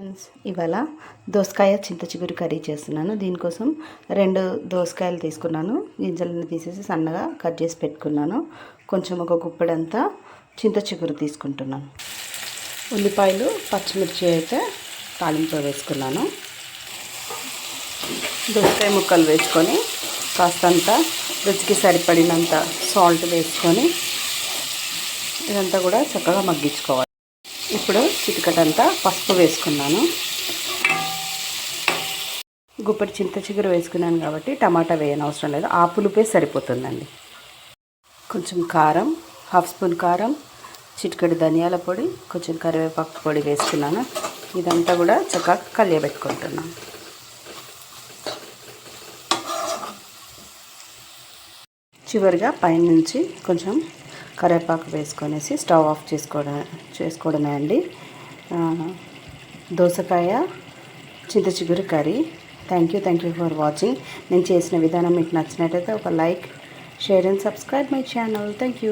Friends ఇవాళ దోసకాయ చింత చిగురు కర్రీ చేస్తున్నాను. దీనికోసం రెండు దోసకాయలు తీసుకున్నాను. గింజలను తీసేసి సన్నగా కట్ చేసి పెట్టుకున్నాను. కొంచెం ఒక గుప్పడంతా చింత చిగురు తీసుకుంటున్నాను. ఉల్లిపాయలు పచ్చిమిర్చి అయితే తాలింపు వేసుకున్నాను. దోసకాయ ముక్కలు వేసుకొని కాస్తంత రుచికి సరిపడినంత సాల్ట్ వేసుకొని ఇదంతా కూడా చక్కగా మగ్గించుకోవాలి. ఇప్పుడు చిటికటంతా పసుపు వేసుకున్నాను. గుప్పటి చింత చిగురు వేసుకున్నాను కాబట్టి టమాటా వేయని అవసరం లేదు. ఆ పులుపే సరిపోతుందండి. కొంచెం కారం హాఫ్ స్పూన్ కారం చిటికెడు ధనియాల పొడి కొంచెం కరివేపాకు పొడి వేసుకున్నాను. ఇదంతా కూడా చక్కగా కలియబెట్టుకుంటున్నాను. చివరిగా పైనుంచి కొంచెం కరివేపాకు వేసుకొనేసి స్టవ్ ఆఫ్ చేసుకోవడం చేసుకోవడమే అండి. దోసకాయ చింత చిగురు curry. Thank you thank you for watching నేను చేసిన విధానం మీకు నచ్చినట్టయితే ఒక like share and subscribe my channel. Thank you